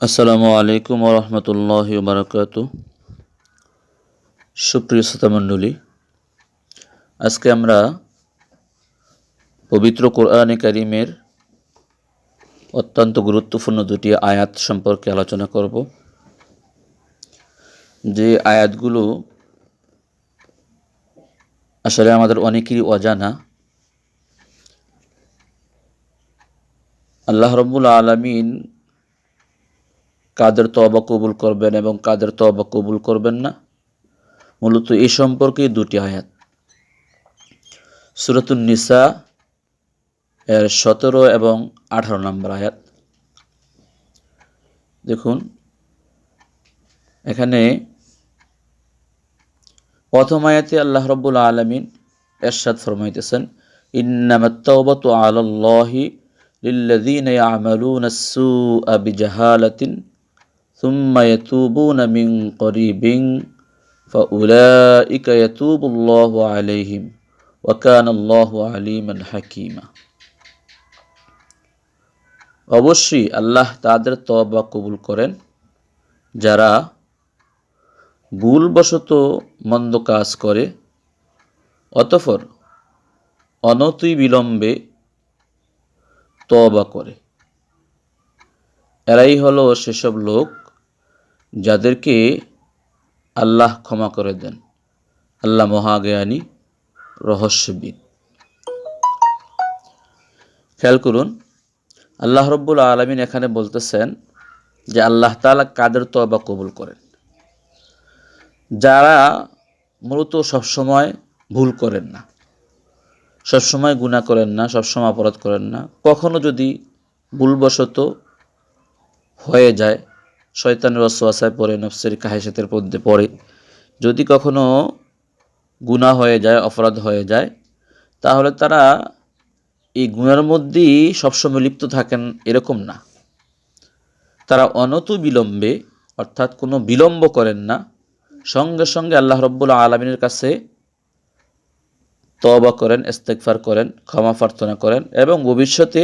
আসসালামু আলাইকুম রহমতুল্লাহ বারকাত সুপ্রিয় শ্রোতামণ্ডলী, আজকে আমরা পবিত্র কোরআনে কারিমের অত্যন্ত গুরুত্বপূর্ণ দুটি আয়াত সম্পর্কে আলোচনা করব। যে আয়াতগুলো আসলে আমাদের অনেকেরই অজানা। আল্লাহ রব্বুল আলমিন কাদের তবা কবুল করবেন এবং কাদের তবা কবুল করবেন না? মূলত এই সম্পর্কে দুটি আয়াত। সুরতুল নিসা এর সতেরো এবং আঠারো নম্বর আয়াত। দেখুন, এখানে প্রথম আয়াতে আল্লাহ রব্বুল আলমিন এরশাদ ফরমাইতেছেন ইন্নামাত্তাওবাতু আলাল্লাহি লিল্লাযীনা ইয়ামালুনা আস-সুআ বিজাহালাতিন ثم يتوبون من قريب فأولئك يتوب الله عليهم وكان الله عليما حكيما অবশ্যই আল্লাহ তাদের তবা কবুল করেন যারা ভুলবশত মন্দ কাজ করে অতফর অনতই বিলম্বে তবা করে এরাই হলো সেসব লোক যাদেরকে আল্লাহ ক্ষমা করে দেন। আল্লাহ মহাজ্ঞানী, রহস্যবিদ। খেয়াল করুন, আল্লাহ রব্বুল আলমিন এখানে বলতেছেন যে আল্লাহ তালা কাদের তবা কবুল করেন? যারা মূলত সবসময় ভুল করেন না, সবসময় গুণা করেন না, সবসময় অপরাধ করেন না, কখনো যদি ভুলবশত হয়ে যায় শয়তানের অশ্বাসায় পড়ে, নফসের কাহেসাতের মধ্যে পড়ে। যদি কখনো গুণা হয়ে যায়, অপরাধ হয়ে যায়, তাহলে তারা এই গুণার মধ্যেই সবসময় লিপ্ত থাকেন এরকম না। তারা অনত বিলম্বে, অর্থাৎ কোনো বিলম্ব করেন না। সঙ্গে সঙ্গে আল্লাহ রব্বুল আলমিনের কাছে তবা করেন ইস্তেকফার করেন, ক্ষমা প্রার্থনা করেন এবং ভবিষ্যতে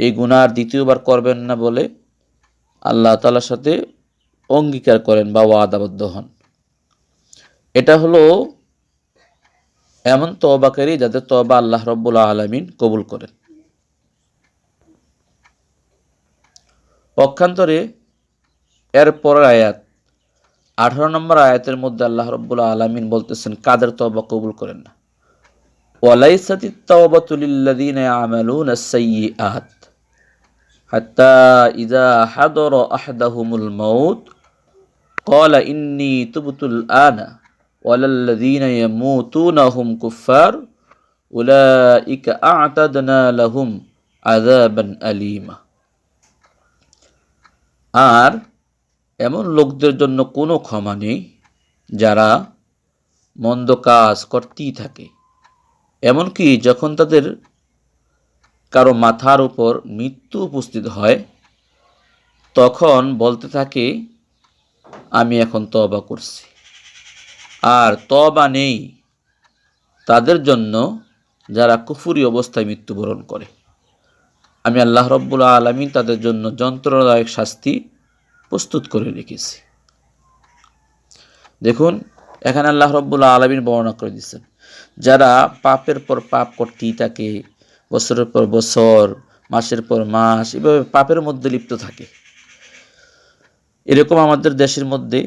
এই গুণার দ্বিতীয়বার করবেন না বলে আল্লাহ তালার সাথে অঙ্গীকার করেন বা ওয়াদাবদ্ধ হন। এটা হলো এমন তবাকারী যাদের তবা আল্লাহ রব্বুল আলমিন কবুল করেন। পক্ষান্তরে এর পরের আয়াত, আঠারো নম্বর আয়াতের মধ্যে আল্লাহ রব্বুল আলমিন বলতেছেন, কাদের তবা কবুল করেন না? ওয়ালাইসাতি তওবাতুলিল্লাযীনা ইয়ামালুনা আস-সাইয়্যাত حتى إذا حضر أحدهم الموت قال إني تبت الآن ولا الذين يموتون هم كفار أولئك أعتدنا لهم عذابا أليما আর এমন লোকদের জন্য কোনো ক্ষমা নেই যারা মন্দ কাজ করতেই থাকে এমনকি যখন তাদের কারও মাথার উপর মৃত্যু উপস্থিত হয়, তখন বলতে থাকে, আমি এখন তবা করছি। আর তবা নেই তাদের জন্য যারা কুফুরি অবস্থায় মৃত্যুবরণ করে। আমি আল্লাহ রব্বুল আলমী তাদের জন্য যন্ত্রণাদায়ক শাস্তি প্রস্তুত করে রেখেছি। দেখুন, এখানে আল্লাহ রব্বুল আলমিন বর্ণনা করে দিচ্ছেন, যারা পাপের পর পাপ করতেই থাকে বছরের পর বছর, মাসের পর মাস, এভাবে পাপের মধ্যে লিপ্ত থাকে। এরকম আমাদের দেশের মধ্যে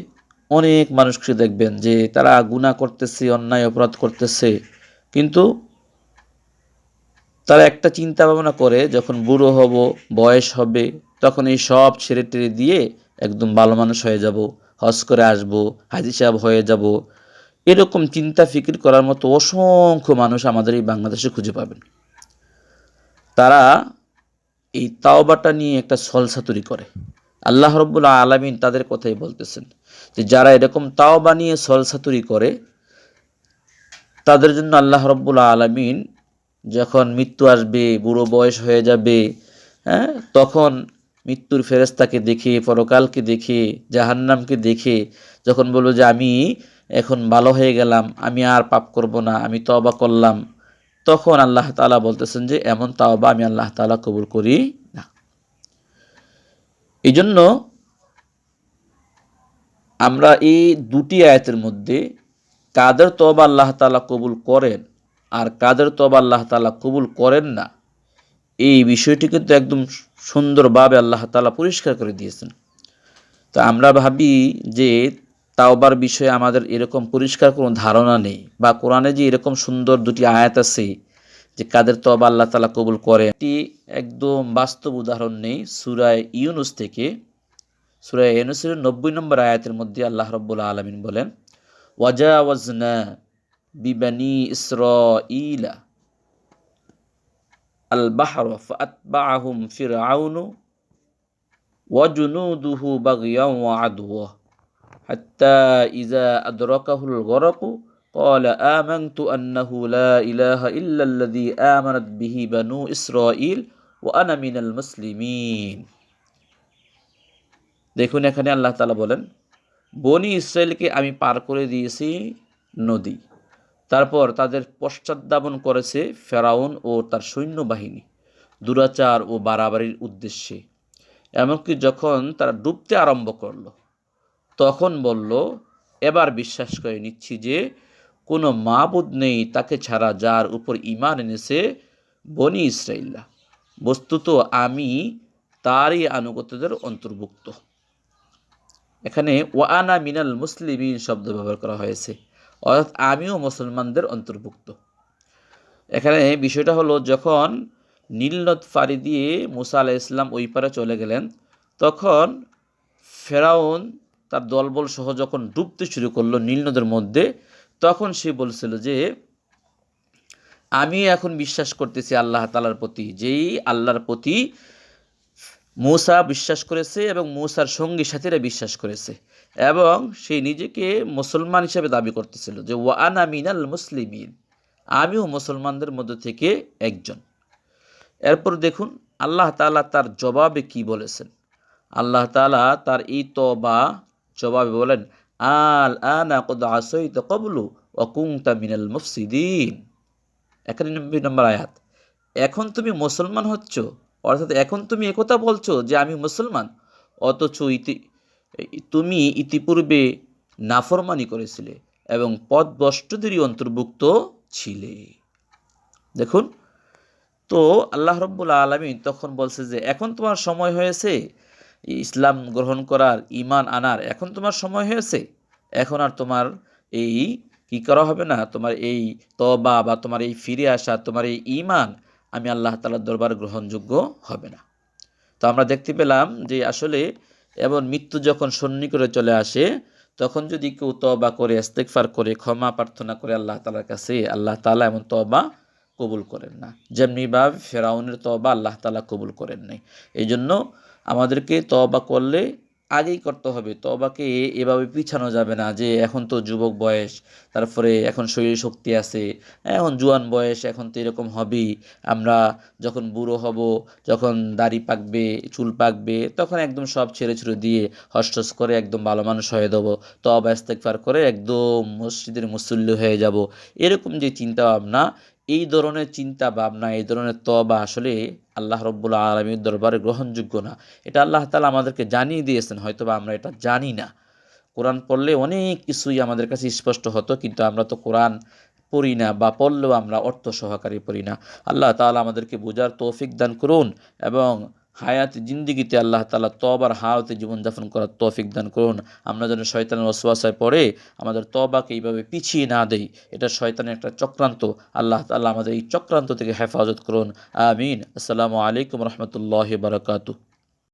অনেক মানুষকে দেখবেন যে তারা গুণা করতেছে, অন্যায় অপরাধ করতেছে, কিন্তু তারা একটা চিন্তা ভাবনা করে, যখন বুড়ো হব, বয়স হবে, তখন এই সব ছেড়ে টেড়ে দিয়ে একদম ভালো মানুষ হয়ে যাব, হজ করে আসব, হাজি সাহেব হয়ে যাব। এরকম চিন্তা ফিকির করার মতো অসংখ্য মানুষ আমাদের এই বাংলাদেশে খুঁজে পাবেন। তারা এই তাওবাটা নিয়ে একটা সলসাতুরি করে। আল্লাহ রব্বুল আলমিন তাদের কথাই বলতেছেন যে, যারা এরকম তাওবা নিয়ে সলসাতুরি করে, তাদের জন্য আল্লাহ রব্বুল আলমিন যখন মৃত্যু আসবে, বুড়ো বয়স হয়ে যাবে হ্যাঁ তখন মৃত্যুর ফেরেস্তাকে দেখে, পরকালকে দেখে, জাহান্নামকে দেখে, যখন বলব যে, আমি এখন ভালো হয়ে গেলাম, আমি আর পাপ করব না, আমি তবা করলাম। তখন আল্লাহ তালা বলতেছেন যে, এমন তাওবা আমি আল্লাহ তালা কবুল করি না। এই জন্য আমরা এই দুটি আয়াতের মধ্যে কাদের তবা আল্লাহ তালা কবুল করেন আর কাদের তবা আল্লাহ তালা কবুল করেন না, এই বিষয়টি কিন্তু একদম সুন্দরভাবে আল্লাহ তালা পরিষ্কার করে দিয়েছেন। তো আমরা ভাবি যে তাওবার বিষয়ে আমাদের এরকম পরিষ্কার কোনো ধারণা নেই বা কোরআনে যে এরকম সুন্দর দুটি আয়াত আছে যে কাদের তবা আল্লাহ তালা কবুল করে, এটি একদম বাস্তব উদাহরণ নেই। সুরায় ইউনুস থেকে সুরায় ইউনুসের নব্বই নম্বর আয়াতের মধ্যে আল্লাহ রব্বুল্লা আলমিন বলেন ওয়াজা ওয়াজনা বিবানি ইসর ইলা আল বাহর ফাতবাহুম ফিরাউনু ওয়াজুনুদুহু বাগিয়া আদুয়া حتى إذا أدركه الغرق قال آمنت أنه لا إله إلا الذي آمنت به بنو إسرائيل وأنا من المسلمين দেখুন এখানে আল্লাহ তালা বলেন বনি ইসরায়েলকে আমি পার করে দিয়েছি নদী তারপর তাদের পশ্চাদ্ধাবন করেছে ফেরাউন ও তার সৈন্যবাহিনী দুরাচার ও বাড়াবাড়ির উদ্দেশ্যে এমনকি যখন তারা ডুবতে আরম্ভ করলো তখন বলল, এবার বিশ্বাস করে নিচ্ছি যে, কোনো মাবুদ নেই তাকে ছাড়া যার উপর ইমান এনেছে বনি ইসরাইল্লা বস্তুত আমি তারই আনুগত্যদের অন্তর্ভুক্ত। এখানে ওয়ানা মিনাল মুসলিমিন শব্দ ব্যবহার করা হয়েছে, অর্থাৎ আমিও মুসলমানদের অন্তর্ভুক্ত। এখানে বিষয়টা হলো, যখন নীলনদ ফাড়ি দিয়ে মুসা আলাহ ইসলাম ওই পারে চলে গেলেন, তখন ফেরাউন তার দলবল সহ যখন ডুবতে শুরু করল নীলনদের মধ্যে, তখন সে বলছিল যে, আমি এখন বিশ্বাস করতেছি আল্লাহ তালার প্রতি, যেই আল্লাহর প্রতি মূসা বিশ্বাস করেছে এবং মূসার সঙ্গী সাথীরা বিশ্বাস করেছে এবং সে নিজেকে মুসলমান হিসেবে দাবি করতেছিল যে ওয়ান আমিন মিনাল মুসলিমিন, আমিও মুসলমানদের মধ্যে থেকে একজন। এরপর দেখুন, আল্লাহ তালা তার জবাবে কি বলেছেন? আল্লাহ তালা তার এই তবা জবাবে বলেন, আল আনা কদ আসইত কবলু অকুংতা মিনাল মুফসিদিন। একানব্বই নম্বর আয়াত। এখন তুমি মুসলমান হচ্ছ, অর্থাৎ এখন তুমি একথা বলছো যে আমি মুসলমান, অথচ ইতি, তুমি ইতিপূর্বে নাফরমানি করেছিলে এবং পদ পদবষ্টদেরই অন্তর্ভুক্ত ছিলে। দেখুন, তো আল্লাহ রব্বুল আলমী তখন বলছে যে, এখন তোমার সময় হয়েছে ইসলাম গ্রহণ করার ইমান আনার। এখন তোমার সময় হয়েছে। এখন আর তোমার এই কি করা হবে না? তোমার এই তবা বা তোমার এই ফিরে আসা, তোমার এই ইমান আমি আল্লাহ তালার দরবার গ্রহণযোগ্য হবে না। তো আমরা দেখতে পেলাম যে আসলে এমন মৃত্যু যখন সন্নি করে চলে আসে, তখন যদি কেউ তবা করে ইস্তেকফার করে, ক্ষমা প্রার্থনা করে আল্লাহ তালার কাছে, আল্লাহ তালা এমন তবা কবুল করেন না। যেমনি বা ফেরাউনের তবা আল্লাহ তালা কবুল করেন নাই। এই জন্য আমাদেরকে তবা করলে আগেই করতে হবে। তবাকে এভাবে পিছানো যাবে না যে এখন তো যুবক বয়স, তারপরে এখন শরীর শক্তি আছে, এখন জুয়ান বয়স, এখন তো এরকম হবেই। আমরা যখন বুড়ো হব, যখন দাড়ি পাকবে, চুল পাকবে, তখন একদম সব ছেড়ে ছেড়ে দিয়ে হস্টস করে একদম ভালো মানুষ হয়ে দেবো তবা ইস্তেকফার করে একদম মসজিদের মুসল্লি হয়ে যাব। এরকম যে চিন্তা ভাবনা এই ধরনের চিন্তা ভাবনা এই ধরনের তবা আসলে আল্লাহ রব্বুল আলমীর দরবারে গ্রহণযোগ্য না। এটা আল্লাহ তালা আমাদেরকে জানিয়ে দিয়েছেন হয়তো বা আমরা এটা জানি না। কোরআন পড়লে অনেক কিছুই আমাদের কাছে স্পষ্ট হতো, কিন্তু আমরা তো কোরআন পড়ি না বা পড়লেও আমরা অর্থ সহকারে পড়ি না। আল্লাহ তালা আমাদেরকে বোঝার তৌফিক দান করুন এবং হায়াত, জিন্দিগিতে আল্লাহ তালা তবার হায়াতে জীবনযাপন করার তৌফিক দান করুন। আমরা যেন শয়তানের অশ্বাসায় পড়ে আমাদের তবাকে এইভাবে পিছিয়ে না দেই। এটা শয়তানের একটা চক্রান্ত। আল্লাহ তালা আমাদের এই চক্রান্ত থেকে হেফাজত করুন। আমিন। আসসালামু আলাইকুম রহমতুল্লাহ বারকাতু